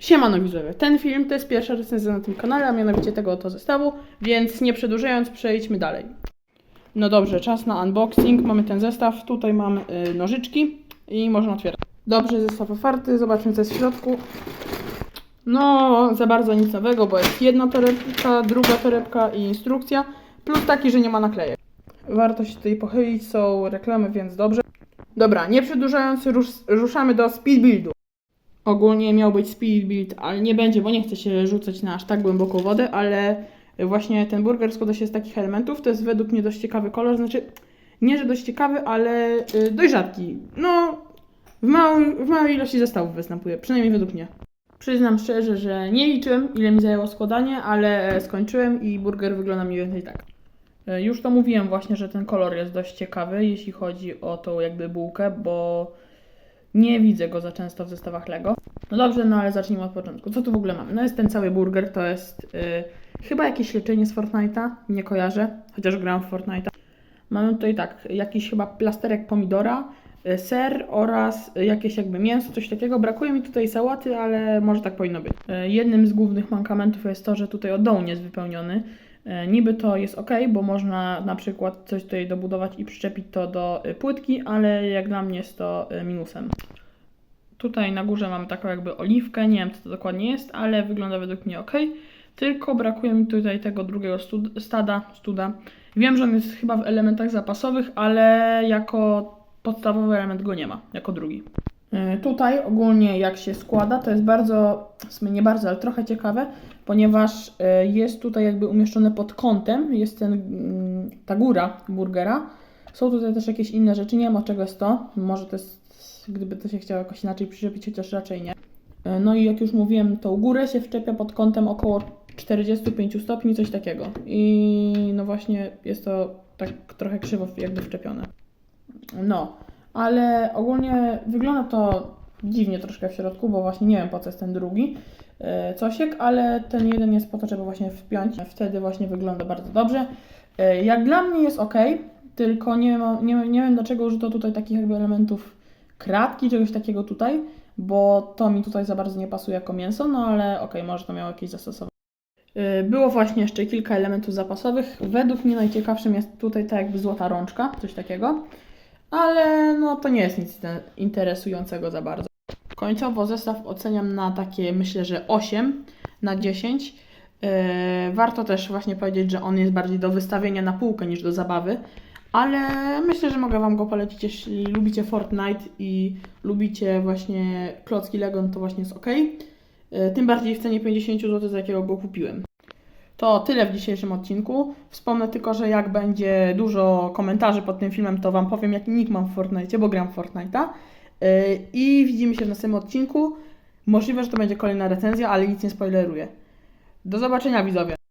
Siemano widzowie, ten film to jest pierwsza recenzja na tym kanale, a mianowicie tego oto zestawu, więc nie przedłużając przejdźmy dalej. No dobrze, czas na unboxing, mamy ten zestaw, tutaj mam y, nożyczki i można otwierać. Dobrze, zestaw otwarty, zobaczmy co jest w środku. No, za bardzo nic nowego, bo jest jedna torebka, druga torebka i instrukcja, plus taki, że nie ma naklejek. Warto się tutaj pochylić, są reklamy, więc dobrze. Dobra, nie przedłużając, rusz, ruszamy do speed buildu. Ogólnie miał być speed build, ale nie będzie, bo nie chcę się rzucać na aż tak głęboką wodę, ale właśnie ten burger składa się z takich elementów. To jest według mnie dość ciekawy kolor, znaczy nie, że dość ciekawy, ale y, dość rzadki. No, w, małej, w małej ilości zestawów występuje, przynajmniej według mnie. Przyznam szczerze, że nie liczyłem, ile mi zajęło składanie, ale skończyłem i burger wygląda mniej więcej tak. E, Już to mówiłem właśnie, że ten kolor jest dość ciekawy, jeśli chodzi o tą jakby bułkę, bo nie widzę go za często w zestawach Lego. No dobrze, no ale zacznijmy od początku. Co tu w ogóle mamy? No jest ten cały burger, to jest y, chyba jakieś leczenie z Fortnite'a, nie kojarzę, chociaż grałam w Fortnite'a. Mamy tutaj tak, jakiś chyba plasterek pomidora, y, ser oraz jakieś jakby mięso, coś takiego. Brakuje mi tutaj sałaty, ale może tak powinno być. Y, jednym z głównych mankamentów jest to, że tutaj od dołu nie jest wypełniony. E, Niby to jest ok, bo można na przykład coś tutaj dobudować i przyczepić to do y, płytki, ale jak dla mnie jest to y, minusem. Tutaj na górze mamy taką jakby oliwkę, nie wiem co to dokładnie jest, ale wygląda według mnie ok. Tylko brakuje mi tutaj tego drugiego stud- stada, studa. Wiem, że on jest chyba w elementach zapasowych, ale jako podstawowy element go nie ma, jako drugi. E, Tutaj ogólnie jak się składa, to jest bardzo, nie bardzo, ale trochę ciekawe, ponieważ e, jest tutaj jakby umieszczone pod kątem, jest ten, mm, ta góra burgera. Są tutaj też jakieś inne rzeczy, nie wiem od czego jest to, może to jest, gdyby to się chciało jakoś inaczej przyczepić, chociaż raczej nie. E, No i jak już mówiłem, tą górę się wczepia pod kątem około 45 stopni, coś takiego. I no właśnie jest to tak trochę krzywo jakby wczepione. No, ale ogólnie wygląda to dziwnie troszkę w środku, bo właśnie nie wiem po co jest ten drugi e, cosiek, ale ten jeden jest po to, żeby właśnie wpiąć. Wtedy właśnie wygląda bardzo dobrze. E, Jak dla mnie jest ok, tylko nie wiem, nie, nie wiem dlaczego użyto tutaj takich jakby elementów kratki, czegoś takiego tutaj, bo to mi tutaj za bardzo nie pasuje jako mięso, no ale ok, może to miało jakieś zastosowanie. Y, Było właśnie jeszcze kilka elementów zapasowych. Według mnie najciekawszym jest tutaj ta jakby złota rączka, coś takiego. Ale no to nie jest nic te- interesującego za bardzo. Końcowo zestaw oceniam na takie myślę, że 8 na 10. Yy, warto też właśnie powiedzieć, że on jest bardziej do wystawienia na półkę niż do zabawy. Ale myślę, że mogę Wam go polecić, jeśli lubicie Fortnite i lubicie właśnie klocki Lego, to właśnie jest ok. Yy, Tym bardziej w cenie 50 zł, za jakiego go kupiłem. To tyle w dzisiejszym odcinku. Wspomnę tylko, że jak będzie dużo komentarzy pod tym filmem, to Wam powiem, jaki nick mam w Fortnite, bo gram w Fortnite'a. Yy, I widzimy się w następnym odcinku. Możliwe, że to będzie kolejna recenzja, ale nic nie spoileruję. Do zobaczenia, widzowie.